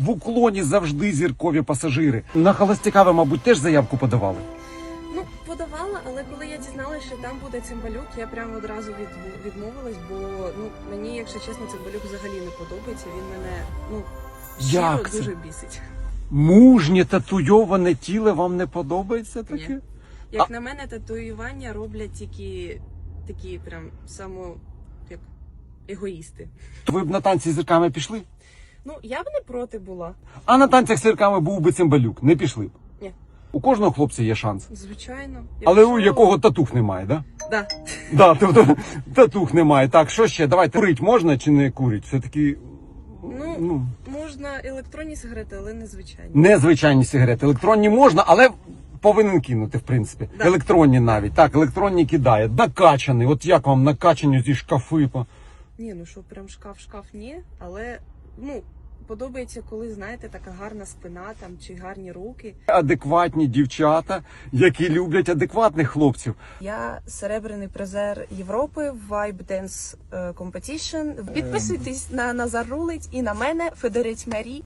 В уклоні завжди зіркові пасажири. На холостяка ви, мабуть, теж заявку подавали. Ну, подавала, але коли я дізналася, що там буде цимбалюк, я прямо одразу від, відмовилась, бо ну мені, якщо чесно, цимбалюк взагалі не подобається. Він мене ну щиро Як це? дуже бісить. Мужнє татуйоване тіло вам не подобається таке? Ні. Як на мене, татуювання роблять тільки такі прям само як егоїсти. Ви б на танці з зірками пішли? Ну я б не проти була, А на танцях з зірками був би цимбалюк, не пішли б. Ні. У кожного хлопця є шанс. звичайно. Але у якого татух немає, да? да. Да, тобто татух немає. Так, що ще? Давайте курить можна чи не курить? Все таки Ну, ну, можна електронні сигарети, але не звичайні. незвичайні сигарети. Електронні можна, але повинен кинути, в принципі. Да. Електронні навіть. Так, електронні кидає. Накачаний. От як вам накачані ці шкафи? Ні, ну що прям шкаф-шкаф ні, але ну подобається, коли знаєте, така гарна спина там чи гарні руки. Адекватні дівчата, які люблять адекватних хлопців. Я серебряний призер Європи в Vibe Dance е, Competition. Підписуйтесь на Назар Рулить і на мене Федерець Марі.